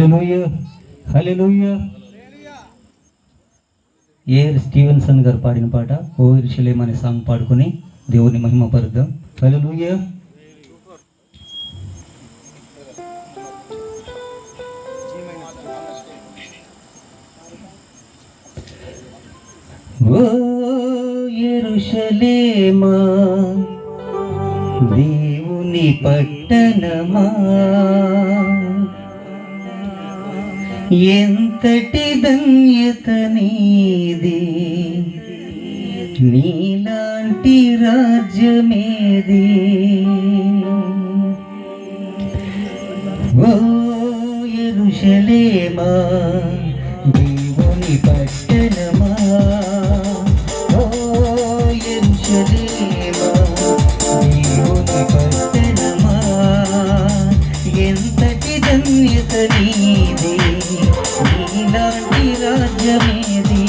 హల్లెలూయ హల్లెలూయ AR Stevenson గారు పాడిన పాట? ఓ ఇరుషలేం అనే సాంగ్ పాడుకొని దేవుని మహిమ పరుద్దాం హల్లెలూయ ఓ ఎరుషలేమా దేవుని పట్టణమా? ఎంతటి ధన్యత నీది? నీలాంటి రాజ్యమేది? ఓ ఎరుషలేమా? రాజ్యమేది?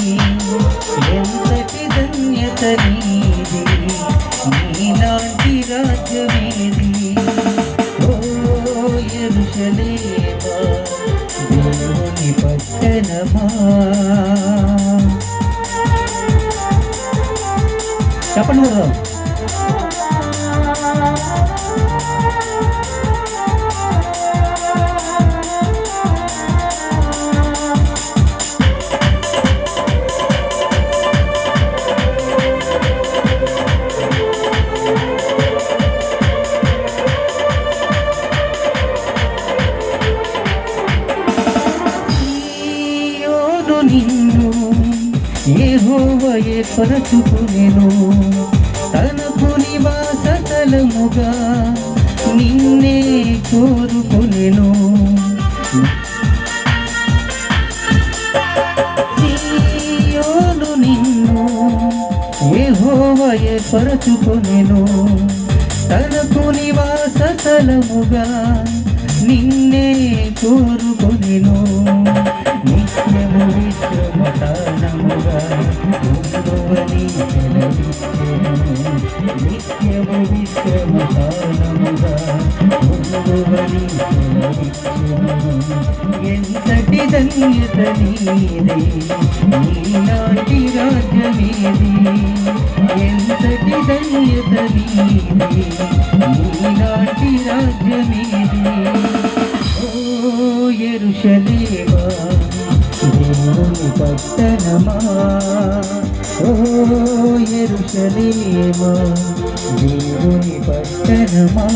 ఎంతటి ధన్యత నీది? నీలాంటి రాజ్యమేది? ఓ యెరూషలేమా దేవుని పట్టణమా? చెప్పండి నిన్ను యెహోవ ఏర్పరచుకునెను తనకు నివాస తలముగా నిన్నే కోరుకునేను సీయోను నిన్ను యెహోవ ఏర్పరచుకునెను తనకు నివాస తలముగా నిన్నే కోరుకునేను నిత్యము విశ్రమతానముగా ఉండువని సెలవిచ్చెను నిత్యము విశ్రమతానముగా ఎంతటి ధన్యత నీదే నీలాంటి రాజ్యమేది ఎంతటి ధన్యత నీదే ఎరుషలేమా? దేవుని పట్టణమా?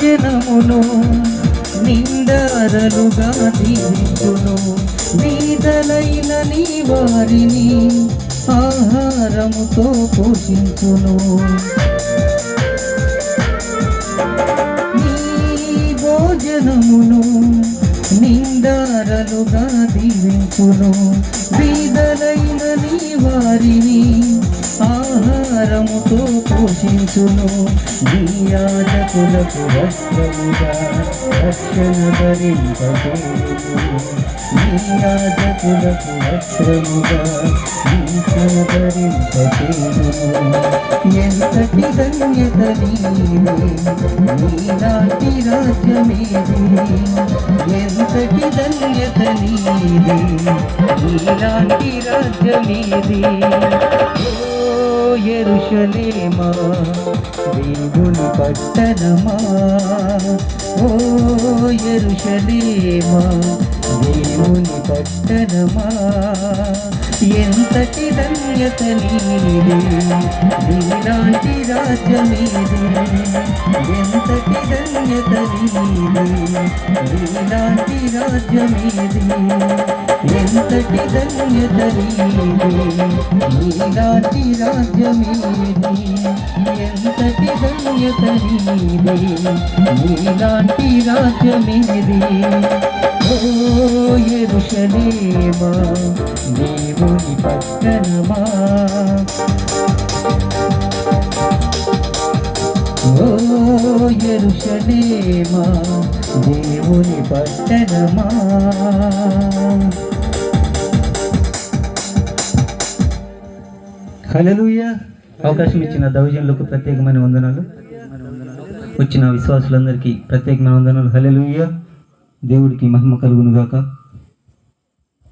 జనమును నిందారలుగా తీర్చును నీదలైన నీ వారిని ఆహారముతో పోషించును. భోజనమును నిందారలుగా దీవించును. బీదలైన నీ వారిని ఆహారముతో పోషించును నీ వస్త్రముగా రక్షణ ధరింపచేయును నీ వస్త్రముగా భీషణ ధరింపచేయును ఎంతటి ధన్యత నీలాంటి రాజ్యమేది. ఎంతటి ధన్యత నీదే నీలాంటి రాజ్యమేది. ఎరుషలేమా? దేవుని పట్టణమా? ఓ ఎరుషలేమా? దేవుని పట్టణమా? ఎంతటి ధన్యత నీది? నీలాంటి రాజ్యమీది? ఎంతటి ధన్యత నీది? నీలాంటి రాజ్యమీది? ఎంతటి ధన్యత నీదే? నీలాంటి రాజ్యమీది? ఎంతటి ధన్యత నీదే? నీలాంటి రాజ్యమీది? ఎరుషలేమా దేవుని పట్టణమా? ఓ ఎరుషలేమా దేవుని పట్టణమా? హల్లెలూయా. అవకాశం ఇచ్చిన దౌజన్లకు ప్రత్యేకమైన వందనాలు. వచ్చిన విశ్వాసులందరికీ ప్రత్యేకమైన వందనాలు. హల్లెలూయా. దేవుడికి మహిమ కలుగును గాక